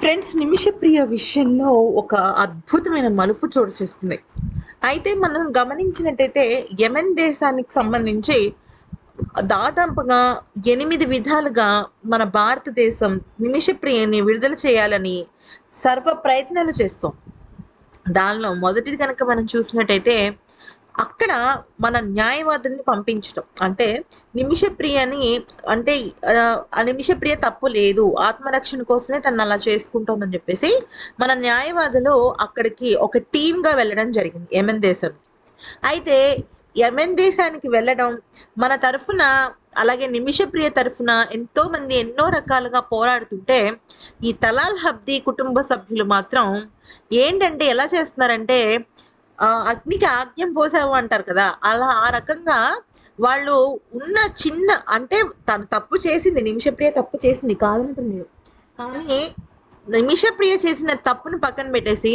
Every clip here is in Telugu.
ఫ్రెండ్స్ నిమిషప్రియ విషయంలో ఒక అద్భుతమైన మలుపు చోటు చేస్తుంది అయితే మనం గమనించినట్టయితే యెమెన్ దేశానికి సంబంధించి దాదాపుగా ఎనిమిది విధాలుగా మన భారతదేశం నిమిషప్రియని విడుదల చేయాలని సర్వ ప్రయత్నాలు చేస్తాం దానిలో మొదటిది కనుక మనం చూసినట్టయితే అక్కడ మన న్యాయవాదుల్ని పంపించడం అంటే నిమిషప్రియని అంటే ఆ, నిమిషప్రియ తప్పు లేదు ఆత్మరక్షణ కోసమే తను అలా చేసుకుంటుందని చెప్పేసి మన న్యాయవాదులు అక్కడికి ఒక టీమ్గా వెళ్ళడం జరిగింది యెమెన్ దేశం. అయితే యమన్ దేశానికి వెళ్ళడం మన తరఫున అలాగే నిమిషప్రియ తరఫున ఎంతో మంది ఎన్నో రకాలుగా పోరాడుతుంటే ఈ తలాల్ హబ్ది కుటుంబ సభ్యులు మాత్రం ఏంటంటే ఎలా చేస్తున్నారంటే అగ్నికి ఆజ్ఞం పోసావు అంటారు కదా అలా ఆ రకంగా వాళ్ళు ఉన్న చిన్న అంటే తను తప్పు చేసింది నిమిషప్రియ తప్పు చేసింది కాదంటుంది కానీ నిమిషప్రియ చేసిన తప్పును పక్కన పెట్టేసి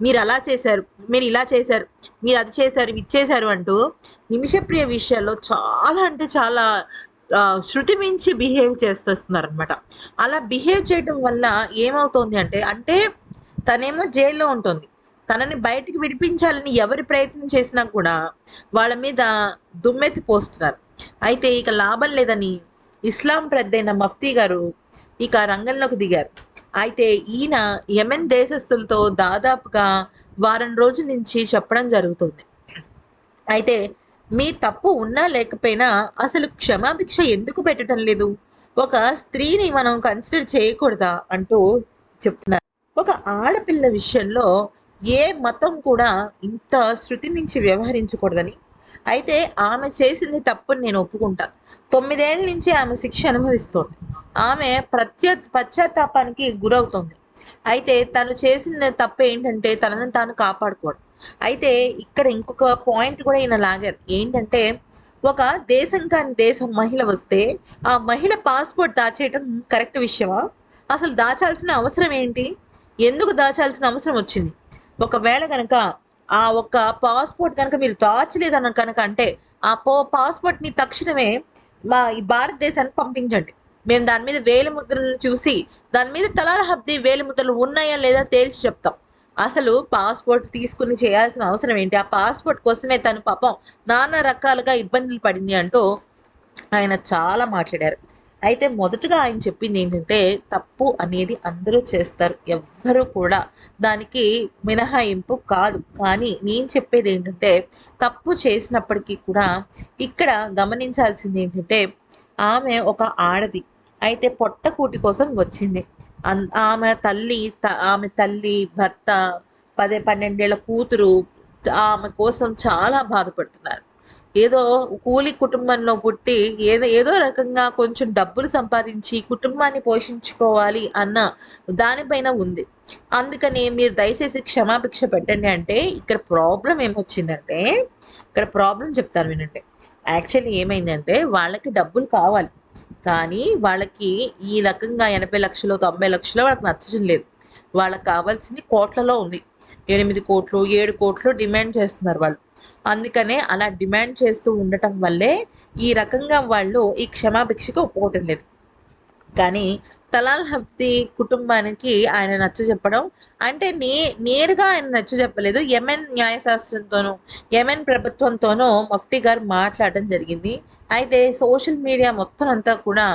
మీరు అలా చేశారు మీరు ఇలా చేశారు మీరు అది చేశారు ఇది చేశారు అంటూ నిమిషప్రియ విషయాల్లో చాలా అంటే చాలా శృతి మించి బిహేవ్ చేసేస్తున్నారు అనమాట అలా బిహేవ్ చేయడం వల్ల ఏమవుతోంది అంటే అంటే తనేమో జైల్లో ఉంటుంది. తనని బయటికి విడిపించాలని ఎవరి ప్రయత్నం చేసినా కూడా వాళ్ళ మీద దుమ్మెత్తి పోస్తున్నారు. అయితే ఇక లాభం లేదని ఇస్లాం ప్రద్దైన మఫ్తీ గారు ఇక రంగంలోకి దిగారు. అయితే ఈయన యెమెన్ దేశస్తులతో దాదాపుగా వారం రోజుల నుంచి చెప్పడం జరుగుతుంది. అయితే మీ తప్పు ఉన్నా లేకపోయినా అసలు క్షమాభిక్ష ఎందుకు పెట్టడం లేదు? ఒక స్త్రీని మనం కన్సిడర్ చేయకూడదా? అంటూ చెప్తున్నారు. ఒక ఆడపిల్ల విషయంలో ఏ మతం కూడా ఇంత శృతి మించి వ్యవహరించకూడదని. అయితే ఆమె చేసింది తప్పుని నేను ఒప్పుకుంటాను తొమ్మిదేళ్ళ నుంచి ఆమె శిక్ష అనుభవిస్తోంది. ఆమె ప్రత్య పశ్చాత్తాపానికి గురవుతోంది. అయితే తను చేసిన తప్పు ఏంటంటే తనని తాను కాపాడుకోవడం. అయితే ఇక్కడ ఇంకొక పాయింట్ కూడా ఈయన లాగారు. ఏంటంటే ఒక దేశం కాని దేశం మహిళ వస్తే ఆ మహిళ పాస్పోర్ట్ దాచేయటం కరెక్ట్ విషయమా? అసలు దాచాల్సిన అవసరం ఏంటి? ఎందుకు దాచాల్సిన అవసరం వచ్చింది? ఒకవేళ కనుక ఆ ఒక్క పాస్పోర్ట్ కనుక మీరు దాచలేదని కనుక అంటే ఆ పో పాస్పోర్ట్ని తక్షణమే మా ఈ భారతదేశానికి పంపించండి. మేము దాని మీద వేలి ముద్రలను చూసి దాని మీద తలాల హబ్ది వేలి ముద్రలు ఉన్నాయా లేదా తేల్చి చెప్తాం. అసలు పాస్పోర్ట్ తీసుకుని చేయాల్సిన అవసరం ఏంటి? ఆ పాస్పోర్ట్ కోసమే తను పాపం నానా రకాలుగా ఇబ్బందులు పడింది అంటూ ఆయన చాలా మాట్లాడారు. అయితే మొదటగా ఆయన చెప్పింది ఏంటంటే తప్పు అనేది అందరూ చేస్తారు ఎవ్వరూ కూడా. దానికి మినహాయింపు కాదు. కానీ నేను చెప్పేది ఏంటంటే తప్పు చేసినప్పటికీ కూడా ఇక్కడ గమనించాల్సింది ఏంటంటే ఆమె ఒక ఆడది. అయితే పొట్టకూటి కోసం వచ్చింది. అన్- ఆమె తల్లి త- ఆమె తల్లి భర్త పదే పన్నెండేళ్ళ కూతురు ఆమె కోసం చాలా బాధపడుతున్నారు. ఏదో కూలి కుటుంబంలో పుట్టి ఏదో ఏదో రకంగా కొంచెం డబ్బులు సంపాదించి కుటుంబాన్ని పోషించుకోవాలి అన్న దానిపైన ఉంది. అందుకని మీరు దయచేసి క్షమాభిక్ష పెట్టండి అంటే ఇక్కడ ప్రాబ్లం ఏమొచ్చిందంటే ఇక్కడ ప్రాబ్లం చెప్తాను వినండి. యాక్చువల్లీ ఏమైందంటే వాళ్ళకి డబ్బులు కావాలి. కానీ వాళ్ళకి ఈ రకంగా ఎనభై లక్షలు తొంభై లక్షలు వాళ్ళకి నచ్చడం లేదు. వాళ్ళకి కావాల్సింది కోట్లలో ఉంది. ఎనిమిది కోట్లు ఏడు కోట్లు డిమాండ్ చేస్తున్నారు వాళ్ళు. అందుకనే అలా డిమాండ్ చేస్తూ ఉండటం వల్లే ఈ రకంగా వాళ్ళు ఈ క్షమాభిక్షకు ఒప్పుకోవటం లేదు. కానీ తలాల్ హబ్ది కుటుంబానికి ఆయన నచ్చ చెప్పడం అంటే నే నేరుగా ఆయన నచ్చ చెప్పలేదు. యమెన్ న్యాయశాస్త్రంతోనూ యెమెన్ ప్రభుత్వంతోనూ మఫ్టీ గారు మాట్లాడడం జరిగింది. అయితే సోషల్ మీడియా మొత్తం అంతా కూడా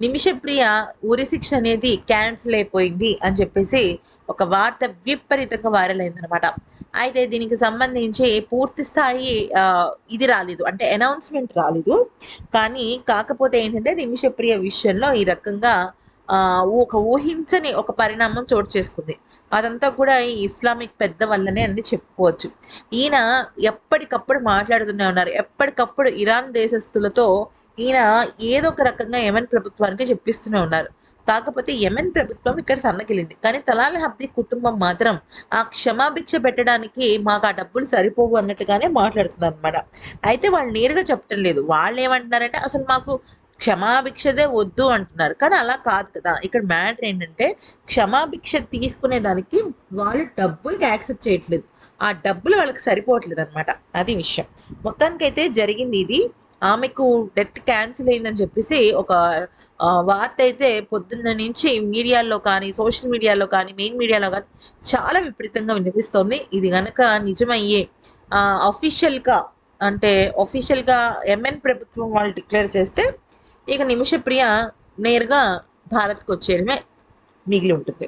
నిమిషప్రియ ఉరి శిక్ష అనేది క్యాన్సిల్ అయిపోయింది అని చెప్పేసి ఒక వార్త విపరీతంగా వైరల్ అయిందనమాట అయితే దీనికి సంబంధించి పూర్తి స్థాయి ఇది రాలేదు. అంటే అనౌన్స్మెంట్ రాలేదు. కానీ కాకపోతే ఏంటంటే నిమిషప్రియ విషయంలో ఈ రకంగా ఒక ఊహించని ఒక పరిణామం చోటు చేసుకుంది. అదంతా కూడా ఈ ఇస్లామిక్ పెద్ద వల్లనే అని చెప్పుకోవచ్చు. ఈయన ఎప్పటికప్పుడు మాట్లాడుతూనే ఉన్నారు. ఎప్పటికప్పుడు ఇరాన్ దేశస్తులతో ఈయన ఏదో ఒక రకంగా యమన్ ప్రభుత్వానికి చెప్పిస్తూనే ఉన్నారు. కాకపోతే యమెన్ ప్రభుత్వం ఇక్కడ సన్నగిలింది. కానీ తలాల్ హబ్ది కుటుంబం మాత్రం ఆ క్షమాభిక్ష పెట్టడానికి మాకు ఆ డబ్బులు సరిపోవు అన్నట్టుగానే మాట్లాడుతున్నారు అనమాట అయితే వాళ్ళు నేరుగా చెప్పటం లేదు. వాళ్ళు ఏమంటున్నారంటే అసలు మాకు క్షమాభిక్షదే వద్దు అంటున్నారు. కానీ అలా కాదు కదా. ఇక్కడ మ్యాటర్ ఏంటంటే క్షమాభిక్ష తీసుకునే దానికి వాళ్ళు డబ్బులకి యాక్సెప్ట్ చేయట్లేదు. ఆ డబ్బులు వాళ్ళకి సరిపోవట్లేదు అనమాట అది విషయం. మొత్తానికైతే జరిగింది ఇది. ఆమెకు డెత్ క్యాన్సిల్ అయిందని చెప్పేసి ఒక వార్త అయితే పొద్దున్న నుంచి మీడియాలో కానీ సోషల్ మీడియాలో కానీ మెయిన్ మీడియాలో కానీ చాలా విపరీతంగా వినిపిస్తోంది. ఇది కనుక నిజమయ్యే అఫీషియల్గా అంటే అఫీషియల్గా ఎంఎన్ ప్రభుత్వం వాళ్ళు డిక్లేర్ చేస్తే ఇక నిమిషప్రియ నేరుగా భారత్కి వచ్చేయడమే మిగిలి ఉంటుంది.